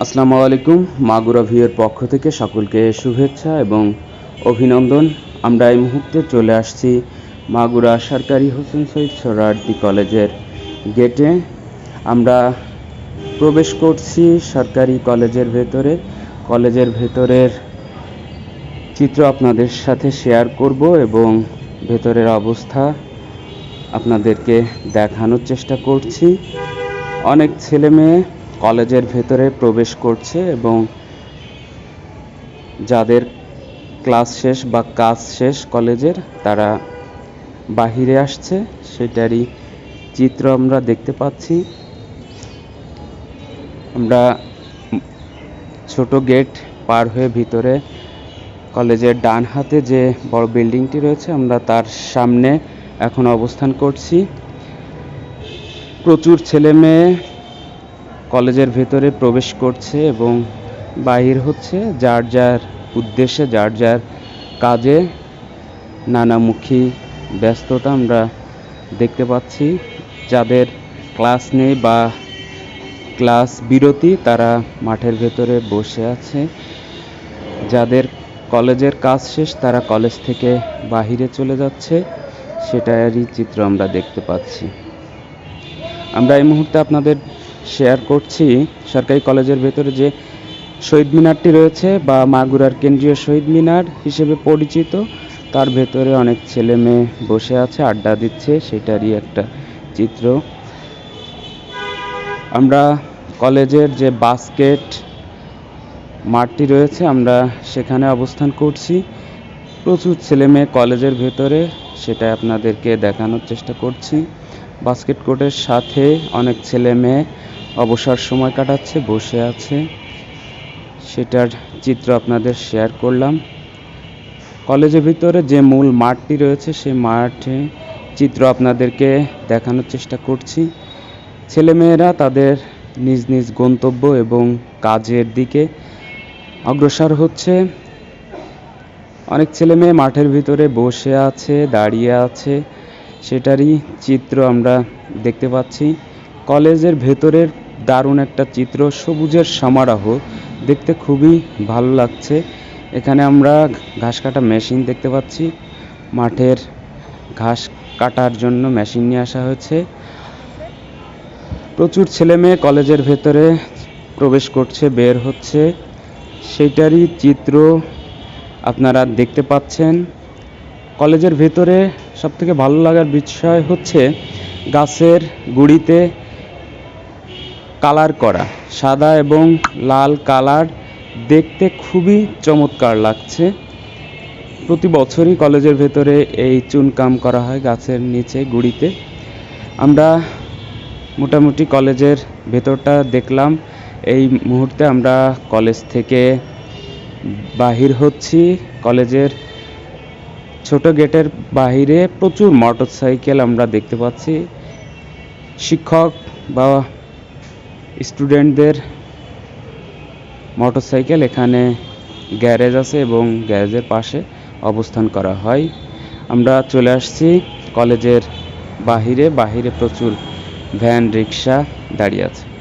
আসসালামু আলাইকুম, মাগুরা ভিউয়ের পক্ষ থেকে সকলকে শুভেচ্ছা এবং অভিনন্দন। আমরা এই মুহূর্তে চলে আসছি মাগুরা সরকারি হোসেন শহীদ সোহরাওয়ার্দী কলেজের গেটে। আমরা প্রবেশ করছি সরকারি কলেজের ভেতরে। কলেজের ভেতরের চিত্র আপনাদের সাথে শেয়ার করব এবং ভেতরের অবস্থা আপনাদেরকে দেখানোর চেষ্টা করছি। অনেক ছেলে মেয়ে কলেজের ভেতরে প্রবেশ করছে এবং যাদের ক্লাস শেষ বা কাজ শেষ কলেজের, তারা বাহিরে আসছে। সেটারই চিত্র আমরা দেখতে পাচ্ছি। আমরা ছোট গেট পার হয়ে ভিতরে কলেজের ডান হাতে যে বড় বিল্ডিংটি রয়েছে, আমরা তার সামনে এখন অবস্থান করছি। প্রচুর ছেলে মেয়ে কলেজের ভেতরে প্রবেশ করছে এবং বাহির হচ্ছে, যার যার উদ্দেশ্যে, যার যার কাজে নানামুখী ব্যস্ততা আমরা দেখতে পাচ্ছি। যাদের ক্লাস নেই বা ক্লাস বিরতি, তারা মাঠের ভেতরে বসে আছে। যাদের কলেজের কাজ শেষ, তারা কলেজ থেকে বাহিরে চলে যাচ্ছে। সেটারই চিত্র আমরা দেখতে পাচ্ছি। আমরা এই মুহূর্তে আপনাদের শেয়ার করছি। সরকারি কলেজের ভেতরে যে শহীদ মিনারটি রয়েছে বা মাগুরার কেন্দ্রীয় শহীদ মিনার হিসেবে পরিচিত, তার ভেতরে অনেক ছেলে মেয়ে বসে আছে, আড্ডা দিচ্ছে, সেটারই একটা চিত্র। আমরা কলেজের যে বাস্কেট মাঠটি রয়েছে, আমরা সেখানে অবস্থান করছি। প্রচুর ছেলে মেয়ে কলেজের ভেতরে সেটা আপনাদেরকে দেখানোর চেষ্টা করছি। বাস্কেট কোর্টের সাথে অনেক ছেলে মেয়ে অবসর সময় কাটাচ্ছে, বসে আছে। সেটার চিত্র আপনাদের শেয়ার করলাম। কলেজের ভিতরে যে মূল মাঠটি রয়েছে, সেই মাঠে চিত্র আপনাদেরকে দেখানোর চেষ্টা করছি। ছেলেমেয়েরা তাদের নিজ নিজ গন্তব্য এবং কাজের দিকে অগ্রসর হচ্ছে। অনেক ছেলে মেয়ে মাঠের ভিতরে বসে আছে, দাঁড়িয়ে আছে। সেটারই চিত্র আমরা দেখতে পাচ্ছি। কলেজের ভেতরের দারুণ একটা চিত্র, সবুজের সমারোহ। দেখতে খুবই ভালো লাগছে। এখানে আমরা ঘাস কাটা মেশিন দেখতে পাচ্ছি। মাঠের ঘাস কাটার জন্য মেশিন নিয়ে আসা হয়েছে। প্রচুর ছেলে মেয়ে কলেজের ভেতরে প্রবেশ করছে, বের হচ্ছে। সেইটারই চিত্র আপনারা দেখতে পাচ্ছেন। কলেজের ভেতরে সবথেকে ভালো লাগার বিষয় হচ্ছে গাছের গুড়িতে কালার করা। সাদা এবং লাল কালার দেখতে খুবই চমৎকার লাগছে। প্রতি বছরই কলেজের ভেতরে এই চুনকাম করা হয় গাছের নিচে গুড়িতে। আমরা মোটামুটি কলেজের ভেতরটা দেখলাম। এই মুহূর্তে আমরা কলেজ থেকে বাহির হচ্ছি। কলেজের ছোট গেটের বাহিরে প্রচুর মোটরসাইকেল আমরা দেখতে পাচ্ছি। শিক্ষক বা স্টুডেন্টদের মোটরসাইকেল এখানে গ্যারেজ আছে এবং গ্যারেজের পাশে অবস্থান করা হয়। আমরা চলে আসছি কলেজের বাহিরে। বাহিরে প্রচুর ভ্যান রিক্সা দাঁড়িয়ে আছে।